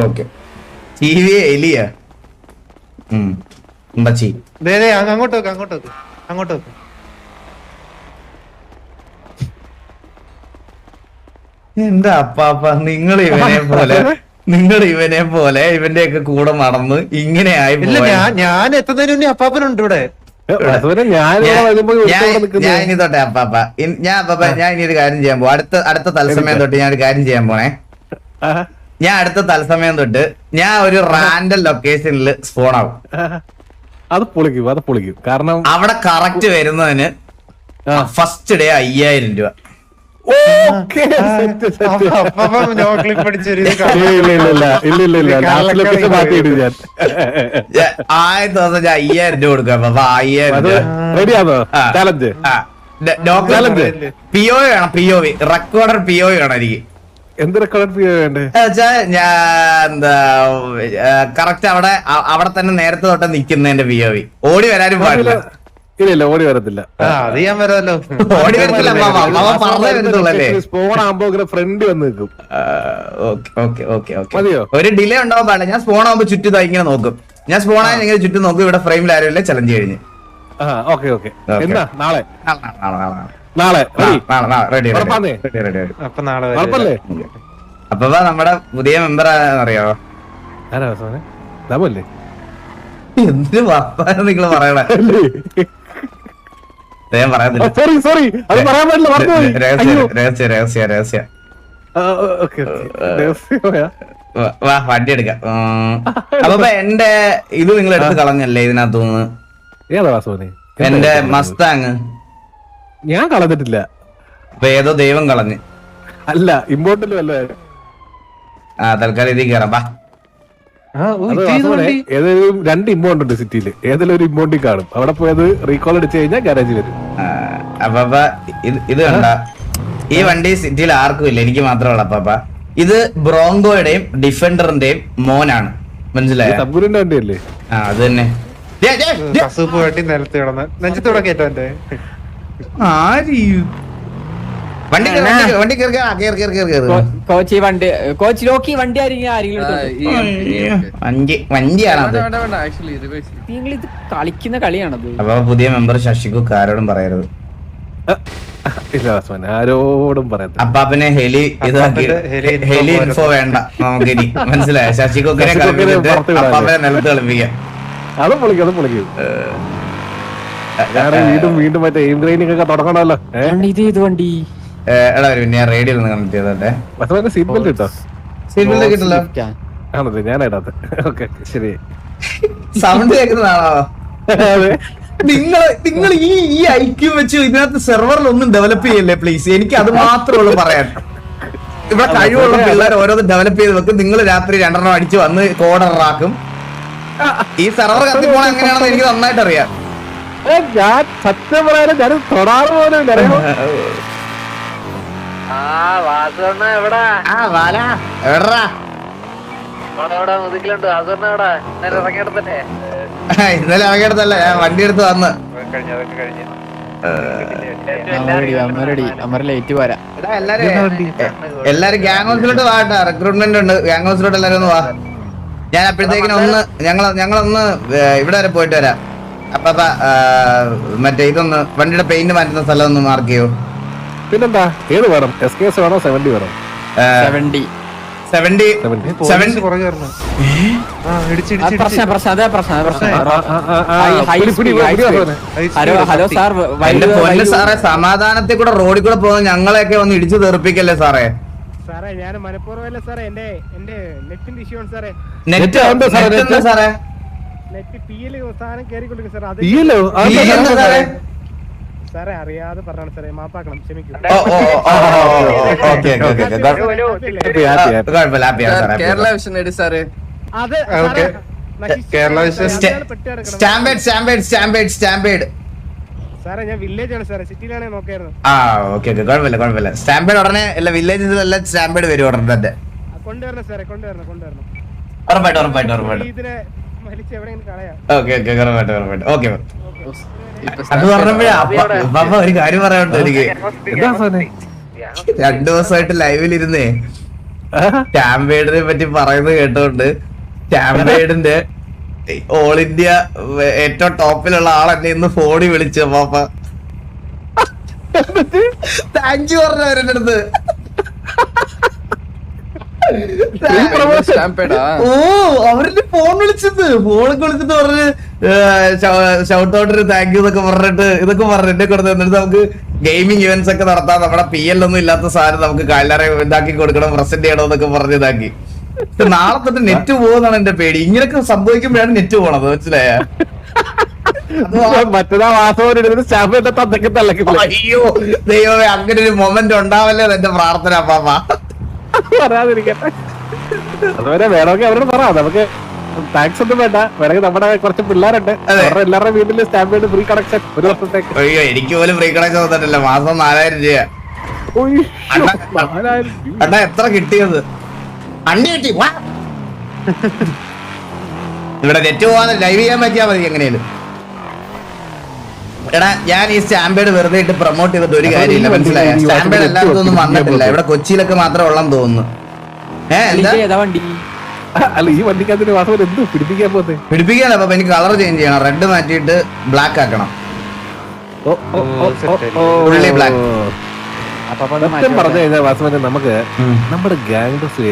Okay. T V എലിയ? ഉം. ഉമ്പച്ചി ദേ ദേ അങ്ങോട്ട് വെക്ക് അങ്ങോട്ട് വെക്ക് അങ്ങോട്ട് വെക്ക്. എന്താ അപ്പാപ്പ നിങ്ങൾ ഇവനെ പോലെ നിങ്ങൾ ഇവനെ പോലെ ഇവന്റെ ഒക്കെ കൂടെ നടന്ന് ഇങ്ങനെ ആയി ഞാൻ എത്തുന്നതിന് മുന്നേ അപ്പാപ്പനുണ്ട് ഇവിടെ. ഞാൻ ഇവിടെ ഞാൻ- ഞാൻ- നിൽക്കുന്നത്. ഞാൻ ഇനി തൊട്ടെ അപ്പാപ്പ. ഞാൻ അപ്പാപ്പ ഞാൻ ഇനി ഒരു കാര്യം ചെയ്യാൻ പോകും അടുത്ത അടുത്ത തത്സമയം തൊട്ട് ഞാൻ ഒരു കാര്യം ചെയ്യാൻ പോണേ. ഞാൻ അടുത്ത തത്സമയം തൊട്ട് ഞാൻ ഒരു റാൻഡം ലൊക്കേഷനിൽ സ്പോൺ ആവും. അത് പൊളിക്കും അത് പൊളിക്കും. കാരണം അവിടെ കറക്റ്റ് വരുന്നതിന് ഫസ്റ്റ് ഡേ അയ്യായിരം രൂപ. Okay, set, set. അപ്പാപ്പ no clip അടിച്ചൊരു ഇത് ഏയ്, കാണാം. ഇല്ല ഇല്ല ഇല്ല ഇല്ല ഇല്ല ഇല്ല. ലാസ്റ്റ് ലൊക്കേഷൻ മാറ്റിയിടും ഞാൻ. ഞാൻ ആയിരം ദിവസം ഞാൻ അയ്യായിരം രൂപ കൊടുക്കാം. അപ്പൊ അയ്യായിരം ചാലഞ്ച് പി ഒ വേണം P O V recorder PO O വേണം എനിക്ക്. എന്ത് റെക്കോർഡ് വേണ്ടേ? ഞാൻ എന്താ കറക്റ്റ് അവിടെ അവിടെ തന്നെ നേരത്തെ തൊട്ട് നിക്കുന്നതിന്റെ പി ഒ വി ഓടി വരാനും പാടില്ല. ഇല്ല ഇല്ല ഓടി വരത്തില്ല. ആ അത് ഞാൻ വരാമല്ലോ ഓടി വരത്തില്ല സ്പോൺ ആകുമ്പോ ഫ്രണ്ട് വന്ന് നിൽക്കും. Okay okay okay okay. മതിയോ? ഒരു ഡിലേ ഉണ്ടാവാൻ പാടില്ല. ഞാൻ സ്പോൺ ആകുമ്പോ ചുറ്റും ഇങ്ങനെ നോക്കും. ഞാൻ സ്പോൺ ആയാലും ഇങ്ങനെ ചുറ്റും നോക്കും ഇവിടെ ഫ്രെയിമിൽ ആരും ഇല്ല ചലഞ്ച് കഴിഞ്ഞ്. ആ ഓക്കെ ഓക്കെ. എന്നാ നാളെ നാളെ നാളെ നാളെ. നാളെ റെഡി? റെഡി റെഡി അപ്പൊ നമ്മടെ വരാം. ഉറപ്പല്ലേ? അപ്പൊ ഇതാ നമ്മുടെ പുതിയ മെമ്പർ അറിയാവോ ദമല്ലേ? എന്തിനു വർത്താനം നിങ്ങൾ പറയണേ? ഞാൻ പറയുന്നില്ല സോറി സോറി അത് പറയാൻ മറന്നുപോയി രഹസ്യ രഹസ്യ രഹസ്യ വാ, വണ്ടി എടുക്കാം. അപ്പൊ എന്റെ ഇത് നിങ്ങൾ എടുത്ത് കളഞ്ഞല്ലേ ഇതിനകത്തുനിന്ന്? എന്റെ മസ്താങ്. ഞാൻ കളഞ്ഞിട്ടില്ല. ഏതോ ദൈവം കളഞ്ഞ്. അല്ല ഇമ്പോർട്ടന്റ് ആ തൽക്കാലം ഇതിൽ കയറാം വാ. വണ്ടി. ഏതെങ്കിലും രണ്ട് ഇമ്പോണ്ട് ഉണ്ട് സിറ്റിയിൽ. ഏതെങ്കിലും ഒരു ഇമ്പോണ്ടി കാണും. അവിടെ പോയത് റീകോൾ അടിച്ചു കഴിഞ്ഞാൽ ഗാരേജിൽ വരും. അപ്പൊ ഇത് കണ്ട. ഈ വണ്ടി സിറ്റിയിൽ ആർക്കും ഇല്ല എനിക്ക് മാത്രമേ ഉള്ളൂ അപ്പാപ്പ ഇത് ബ്രോങ്കോയുടെയും ഡിഫൻഡറിന്റെയും മോനാണ്. മനസ്സിലായോ? സബ്ഗുരിന്റെ വണ്ടിയല്ലേ? ആ അത് തന്നെ. നെഞ്ചത്തോടെ കേട്ടോ എന്റെ ആര്? വണ്ടി കോച്ച് ഈ വണ്ടി കോച്ച് ലോക്കി വണ്ടി വണ്ടിയാണത്. നിങ്ങൾ ഇത് കളിക്കുന്ന കളിയാണത്. അപ്പൊ പുതിയ മെമ്പർ ശശികുക്ക് ആരോടും പറയരുത്. ആരോടും വാസവൻ ആരോടും പിന്നെ അപ്പാപ്പനെ ഹെലി ഇതാക്കി ഹെലി ഇൻഫോ വേണ്ട നമുക്ക് ഇനി മനസ്സിലായ ശശികുക്കിനെ കളിപ്പിച്ചിട്ട്? അപ്പാപ്പനെ നിലത്ത് കളിപ്പിക്കാം. അത് പൊളിക്കും അത് പൊളിക്കും. വീണ്ടും വീണ്ടും മറ്റേ എയിം ട്രെയിനിങ് ഒക്കെ തുടങ്ങണമല്ലോ. ഇത് ഏത് വണ്ടി? എടാ മിനിറ്റ് ഞാൻ റേഡിയോ ഒന്ന് കണക്ട് ചെയ്തോട്ടെ. വാസവന്റെ സീറ്റ് ബെൽറ്റ് കിട്ടോ ബെൽറ്റ് കിട്ടില്ല ആണല്ലേ ഞാൻ ഇടാത്ത ഓക്കെ ശരി. സൗണ്ട് കേൾക്കുന്നതാണോ? നിങ്ങൾ നിങ്ങൾ ഈ ഈ ഐക്യു വെച്ച് ഇതിനകത്ത് സെർവറിൽ ഒന്നും ഡെവലപ്പ് ചെയ്യല്ലേ പ്ലീസ് എനിക്ക് അത് മാത്രമേ ഉള്ളൂ പറയാൻ. ഇവിടെ കഴിവുള്ള പിള്ളേർ ഓരോന്ന് ഡെവലപ്പ് ചെയ്ത് വെക്കും. നിങ്ങൾ രാത്രി രണ്ടെണ്ണം അടിച്ച് വന്ന് കോഡറാക്കും ഈ സെർവർ കത്തി പോണ എങ്ങനെയാണെന്ന് എനിക്ക് നന്നായിട്ട് അറിയാം ഞാൻ സത്യം പറയാനും ഞാൻ തൊടാറ് പോലും ഇല്ല, അറിയാമോ? ആ വാല. എവിടാ? ഇന്നലെ ഇറങ്ങിയെടുത്തല്ല? ഞാൻ വണ്ടി എടുത്ത് വന്ന് കഴിഞ്ഞ അതൊക്കെ എല്ലാരും എല്ലാരും ഗ്യാങ് ഹൗസിലോട്ട് വാട്ടാ റിക്രൂട്ട്മെന്റ് ഉണ്ട്. ഗ്യാങ് ഹൗസിലോട്ട് എല്ലാരും ഒന്ന് വാ. ഞാൻ അപ്പോഴത്തേക്കിനൊന്ന് ഞങ്ങൾ ഞങ്ങളൊന്ന് ഇവിടെ വരെ പോയിട്ട് വരാം. അപ്പൊ മറ്റേ ഇതൊന്ന് വണ്ടിയുടെ പെയിന്റ് മാറ്റുന്ന സ്ഥലം ഒന്ന് മാർക്ക് ചെയ്യോ. പിന്നെന്താ? ഏത് വേണം? എസ് കെ എസ് വേണോ? സെവന്റി വേണോ? സെവന്റി. ഹലോ ഹലോ സാർ എന്റെ പൊന്ന് സാറേ സമാധാനത്തിൽ കൂടെ റോഡിൽ കൂടെ പോകുന്ന ഞങ്ങളെയൊക്കെ ഒന്ന് ഇടിച്ചു തെറിപ്പിക്കല്ലേ സാറേ? സാറേ ഞാൻ മനഃപൂർവമല്ല സാറേ? എന്റെ എന്റെ നെറ്റിന്റെ ഇഷ്യൂ ആണ് സാറേ. നെറ്റ് സാറേ, സാറേ അറിയാതെ പറഞ്ഞാണ് സാറേ മാപ്പാക്കണം ക്ഷമിക്കും കേരള വിഷൻ എടി സാറ് അത് Kerala vision stampede stampede stampede stampede സാറേ ഞാൻ വില്ലേജ് ആണ് സാറേ സിറ്റിയിലാണേ നോക്കായിരുന്നു ആ ഓക്കെ ഓക്കെ കുഴപ്പമില്ല കുഴപ്പമില്ല സ്റ്റാമ്പേഡ് ഉടനെ എല്ലാ വില്ലേജസിലെല്ലാം സ്റ്റാമ്പേഡ് വരും ഉടനെ തന്നെ കൊണ്ടുവരണം സാറേ കൊണ്ടുവരണം കൊണ്ടുവരണം ഉറപ്പായിട്ട് ഉറപ്പായിട്ട് ഉറപ്പായിട്ട് ഇതിനെ ഓക്കെ ഓക്കെ ഉറപ്പായിട്ട് ഉറപ്പായിട്ട് ഓക്കെ അത് പറഞ്ഞപ്പോഴേ അപ്പ അപ്പ ഒരു കാര്യം പറയാനുണ്ട് എനിക്ക്. രണ്ടു ദിവസമായിട്ട് ലൈവിൽ ഇരുന്നേ ആ പറ്റി പറയുന്നത് കേട്ടോണ്ട്. സ്റ്റാമ്പേഡിന്റെ ഓൾ ഇന്ത്യ ഏറ്റവും ടോപ്പിലുള്ള ആൾ എന്നെ ഇന്ന് ഫോണിൽ വിളിച്ചു പാപ്പ താങ്ക് യു പറഞ്ഞവരുടെ അടുത്ത്. ഓ അവരുടെ ഫോൺ വിളിച്ചത്. ഫോണിൽ വിളിച്ചിട്ട് പറഞ്ഞ് ഷൗട്ട് ഔട്ടിന് താങ്ക് യു എന്നൊക്കെ പറഞ്ഞിട്ട് ഇതൊക്കെ പറഞ്ഞു എന്നെ കൊടുത്ത് എന്നിട്ട് നമുക്ക് ഗെയിമിംഗ് ഇവന്റ്സ് ഒക്കെ നടത്താൻ നമ്മുടെ പി എൽ ഒന്നും ഇല്ലാത്ത സാധനം നമുക്ക് കല്ലറ ഇതാക്കി കൊടുക്കണം പ്രസന്റ് ചെയ്യണം എന്നൊക്കെ പറഞ്ഞ് ഇതാക്കി. നാളെ തൊട്ട് നെറ്റ് പോകുന്നതാണ് എന്റെ പേടി. ഇങ്ങനെയൊക്കെ സംഭവിക്കുമ്പോഴാണ് നെറ്റ് പോണത് മനസ്സിലായ? മറ്റേതാ വാസവൻ എന്റെ തന്തയ്ക്ക് തള്ളക്ക് അയ്യോ ദൈവമേ അങ്ങനെ ഒരു മൊമെന്റ് ഉണ്ടാവല്ലേ എന്റെ പ്രാർത്ഥന പാപ്പ പറയാതിരിക്കട്ടെ. അതുവരെ വേണമെങ്കിൽ അവരോട് പറ. നമുക്ക് താങ്ക്സ് ഒന്നും വേണ്ട. വേണമെങ്കിൽ നമ്മുടെ കുറച്ച് പിള്ളേരുണ്ട്. അവരുടെ എല്ലാവരുടെ വീട്ടിൽ സ്റ്റാമ്പ് ചെയ്ത് ഫ്രീ കണക്ഷൻ ഒരു വർഷത്തേക്ക്. അയ്യോ എനിക്ക് പോലും ഫ്രീ കണക്ഷൻ തന്നിട്ടില്ല മാസം നാലായിരം രൂപ. അണ്ണാ. എത്ര കിട്ടിയത്? അണ്ണി കിട്ടി. വാ. ഇവിടെ നെറ്റ് പോവാതെ ലൈവ് ചെയ്യാൻ പറ്റിയാ മതി എങ്ങനെയാലും എടാ ഞാൻ ഈ സ്റ്റാമ്പേഡ് വെറുതെ ഇട്ട് പ്രൊമോട്ട് ചെയ്തിട്ട് ഒരു കാര്യമില്ല. മനസ്സിലായ? സ്റ്റാമ്പേഡ് എല്ലായിടത്തൊന്നും എല്ലായിടത്തും ഒന്നും വന്നിട്ടില്ല. ഇവിടെ കൊച്ചിയിലൊക്കെ മാത്രമേ ഉള്ളെന്ന് തോന്നുന്നു. അല്ല ഈ വണ്ടിക്കകത്തിന് വാസവൻ എന്ത് പിടിപ്പിക്കാൻ പോകുന്നത് പിടിപ്പിക്കാനല്ല അപ്പൊ എനിക്ക് കളർ ചേഞ്ച് ചെയ്യണം. റെഡ് മാറ്റിയിട്ട് ബ്ലാക്ക് ആക്കണം. സത്യം പറഞ്ഞു കഴിഞ്ഞാൽ വാസവനെ നമുക്ക്. നമ്മുടെ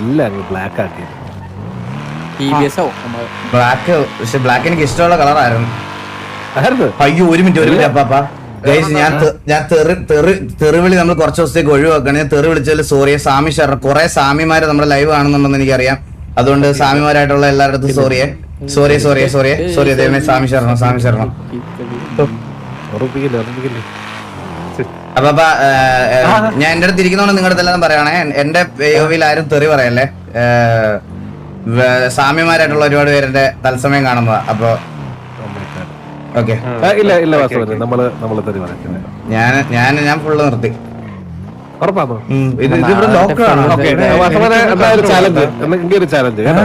എല്ലാം ബ്ലാക്ക് ആക്കി പക്ഷെ ബ്ലാക്ക് എനിക്ക് ഇഷ്ടമുള്ള കളറായിരുന്നു ആയിരുന്നു. അയ്യോ ഒരു മിനിറ്റ് ഒരു മിനിറ്റ്. അപ്പാ ഗൈസ് ഞാൻ ഞാൻ തെറി തെറി തെറിവിളി നമ്മൾ കുറച്ച് ദിവസത്തേക്ക് ഒഴിവാക്കണം ഞാൻ തെറി വിളിച്ചതിൽ സോറി സാമി ഷെറ കുറെ സാമിമാര് നമ്മുടെ ലൈവ് കാണുന്നുണ്ടെന്ന് എനിക്കറിയാം. അതുകൊണ്ട് സാമിമാരായിട്ടുള്ള എല്ലാവരുടെ സോറിയെ സോറി സോറി സോറി സോറി ദൈവമേ സാമി ശരണം സാമി ശരണം അപ്പൊ ഞാൻ എന്റെ അടുത്ത് ഇരിക്കുന്നോണ്ട് നിങ്ങളുടെ അടുത്തെല്ലാം പറയണേ. എന്റെ പേയോവിൽ ആരും തെറി പറയല്ലേ? സാമിമാരായിട്ടുള്ള സാമ്യമാരായിട്ടുള്ള ഒരുപാട് പേരെ തത്സമയം കാണുന്നതാ. അപ്പൊ ഇല്ല ഇല്ല വാസ്തവത്തിൽ നമ്മൾ നമ്മൾ തരി പറയത്തില്ല ഞാൻ ഞാൻ ഞാൻ ഫുള്ള് നിർത്തി. ഉറപ്പാണോ? ഇത് ഇവിടെ ലോക്കാണ് ചാലഞ്ച് എനിക്കൊരു ചാലഞ്ച് കേട്ടോ.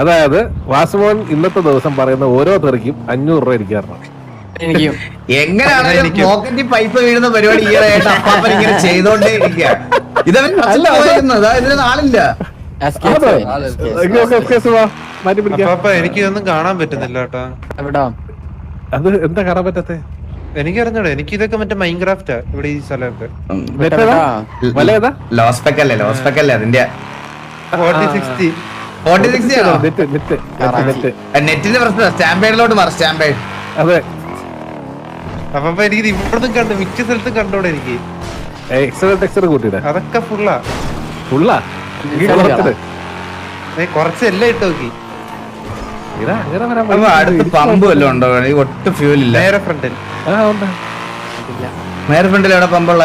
അതായത് വാസുമോൻ ഇന്നത്തെ ദിവസം പറയുന്ന ഓരോ തെറിക്കും അഞ്ഞൂറ് രൂപ എനിക്ക് തരണം. എങ്ങനെയാണ് പോക്കറ്റിൽ പൈപ്പ് വീഴുന്ന പരിപാടി ഈയിടെയായിട്ട് അപ്പാപ്പൻ ഇങ്ങനെ ചെയ്തോണ്ടേ ഇരിക്കുക ഇതവൻ സുഖാ. മാറ്റി പിടിക്കാം. എനിക്ക് ഇതൊന്നും കാണാൻ പറ്റുന്നില്ല കേട്ടോ. അത് എന്താ കാണാൻ പറ്റത്തെ? എനിക്ക് അറിഞ്ഞൂടെ എനിക്ക് ഇതൊക്കെ മറ്റേ മൈൻക്രാഫ്റ്റാ ഇവിടെ ഈ സ്ഥലമൊക്കെ അതിന്റെ. നെറ്റിന്റെ പ്രശ്നം സ്റ്റാമ്പേഡിലോട്ട് മാറി സ്റ്റാമ്പേഡ് അതെ. അപ്പൊ അപ്പൊ എനിക്ക് ഇവിടുന്ന് കണ്ടു മിക്ക സ്ഥലത്തും കണ്ടോടെ എനിക്ക്. അതൊക്കെ ഫുള്ളാ ഫുള്ളാ ഈ കുറച്ചിട്ട് ഏ, കുറച്ച് എല്ലാം ഇട്ട് നോക്കി. അപ്പൊ. അടുത്ത് പമ്പ് വല്ലതും ഉണ്ടോ? ഈ ഒട്ടും ഫ്യൂൽ ഇല്ല. നേരെ ഫ്രണ്ടിൽ ആ ഉണ്ട്. നേരെ ഫ്രണ്ടിൽ എവിടെ പമ്പുള്ള?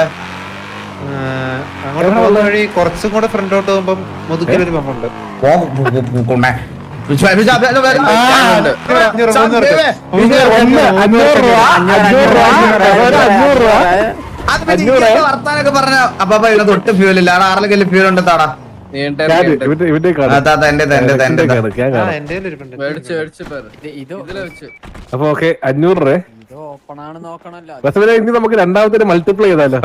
അങ്ങോട്ട് പോകുന്ന വഴി കുറച്ചും കൂടെ ഫ്രണ്ടോട്ട് പമ്പുണ്ട്. അഞ്ഞൂറ് വർത്താനൊക്കെ പറഞ്ഞ അപ്പൊ ഒട്ടും ഫ്യൂൽ ഇല്ല. ഫ്യൂൽ ഉണ്ട് താടാ അപ്പൊ ഓക്കെ അഞ്ഞൂറ് രൂപ. ഇത് ഓപ്പൺ ആണ് നോക്കണല്ലോ ബസ് ഇനി നമുക്ക് രണ്ടാമത്തെ മൾട്ടിപ്ലൈ ചെയ്താലോ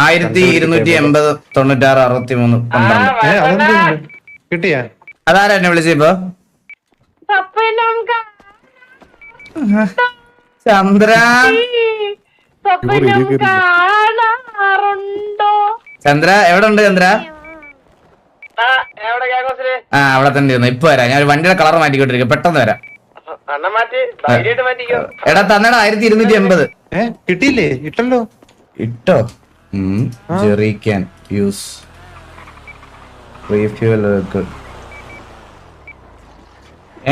ആയിരത്തി ഇരുന്നൂറ്റി എൺപത് തൊണ്ണൂറ്റാറ് അറുപത്തി മൂന്ന് കിട്ടിയാ? അതാരാ എന്നെ വിളിച്ചിപ്പോ ചന്ദ്ര. സ്വപ്നം കാണാറുണ്ടോ? ചന്ദ്ര എവിടെ ഉണ്ട് ചന്ദ്ര ആ അവിടെ തന്നെ ഇരുന്നു. ഇപ്പൊ വരാം. ഞാൻ വണ്ടിയുടെ കളർ മാറ്റിക്കൊണ്ടിരിക്കും പെട്ടെന്ന് വരാം. എടാ തന്നെടാ ആയിരത്തി ഇരുന്നൂറ്റി എൺപത് കിട്ടിയില്ലേ? ഇട്ടല്ലോ. ഇട്ടോ? ജെറിക്കാൻ യൂസ് റീഫ്യൂൽ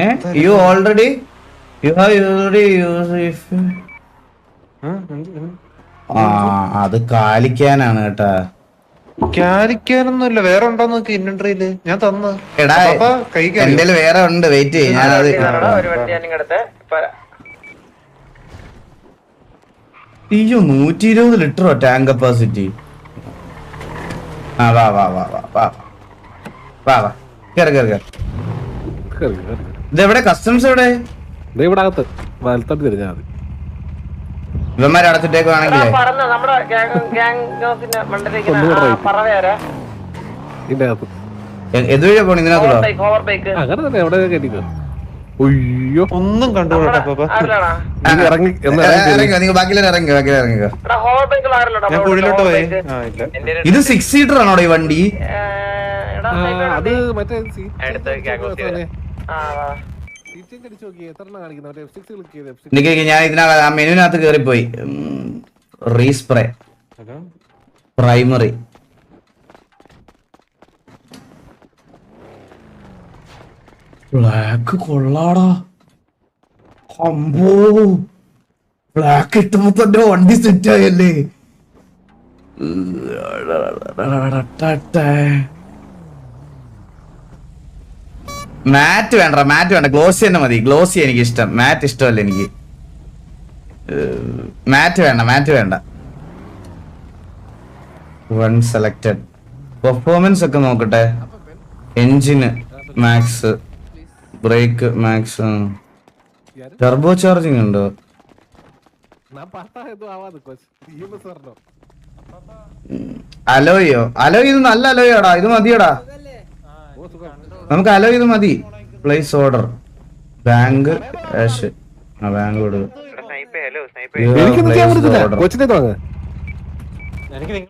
ഏ യു ഓൾറെഡി ആ? അത് കാലിക്കാനാണ് കേട്ടാ. കാലിക്കാനൊന്നുമില്ല വേറെ ഉണ്ടോ നോക്ക് ഇൻവെന്ററിയിൽ? ഞാൻ തന്നു. എടാ എന്റെ വേറെ ഉണ്ട് വെയിറ്റ് ചെയ്യും ഞാനത് അയ്യോ നൂറ്റി ഇരുപത് ലിറ്ററോ ടാങ്ക് കപ്പാസിറ്റി? ആ വാ വാ വാ വാ വാ. വാ വാ. കേറ് കേറ് കേറ്. ഇത് എവിടെ കസ്റ്റംസ് എവിടെ? ഇവിടെ അകത്ത്. വലത്തോട്ട് തിരിഞ്ഞാൽ മതി. ഇവന്മാരെ അടച്ചിട്ടേക്കുവാണെങ്കിലേ പറന്ന് നമ്മുടെ ഒന്നുകൂടെ right. പറവേറെ ഇതിന്റെ അകത്ത്. എതുവഴിയാ പോണ ഇതിനകത്തൂടോ ബൈക്ക് ഓവർ ബൈക്ക് അങ്ങനെ തന്നെ എവിടെ അയ്യോ. ഒന്നും കണ്ടുകൂടാ ഇറങ്ങി ഇറങ്ങിക്കോ ബാക്കിലെ ഇറങ്ങിക്കോ ബാക്കിലെ ഇറങ്ങിക്കോ ഞാൻ കുഴിയിലോട്ട് പോയി. ആ ഇല്ല. ഇത് സിക്സ് സീറ്റർ ആണോ ഈ വണ്ടി? അത്. മറ്റേ ഞാൻ ഇതിനകത്ത് ആ മെനുവിനകത്ത് കയറിപ്പോയി റീസ്പ്രേ. പ്രൈമറി. ബ്ലാക്ക് കൊള്ളാടാ. അമ്പോ. ബ്ലാക്ക് ഇട്ടപ്പോ തന്നെ വണ്ടി സെറ്റ് ആയല്ലേ. മാറ്റ് വേണ്ട മാറ്റ് വേണ്ട. ഗ്ലോസി തന്നെ മതി. ഗ്ലോസി എനിക്ക് ഇഷ്ടം മാറ്റ് ഇഷ്ടമല്ല എനിക്ക്. മാറ്റ് വേണ്ട മാറ്റ് വേണ്ട. വൺ സെലക്റ്റഡ് പെർഫോമൻസ് ഒക്കെ നോക്കട്ടെ. എഞ്ചിന് max brake max turbo charging ഉണ്ടോ? അലോയോ. അലോയ് ഇത് നല്ല അലോയോടാ. ഇത് മതിയടാ. നമുക്ക് അലോ ഇത് മതി. പ്ലേസ് ഓർഡർ ബാങ്ക് ക്യാഷ് ആ ബാങ്ക് കൊടുക്കും. എനിക്ക്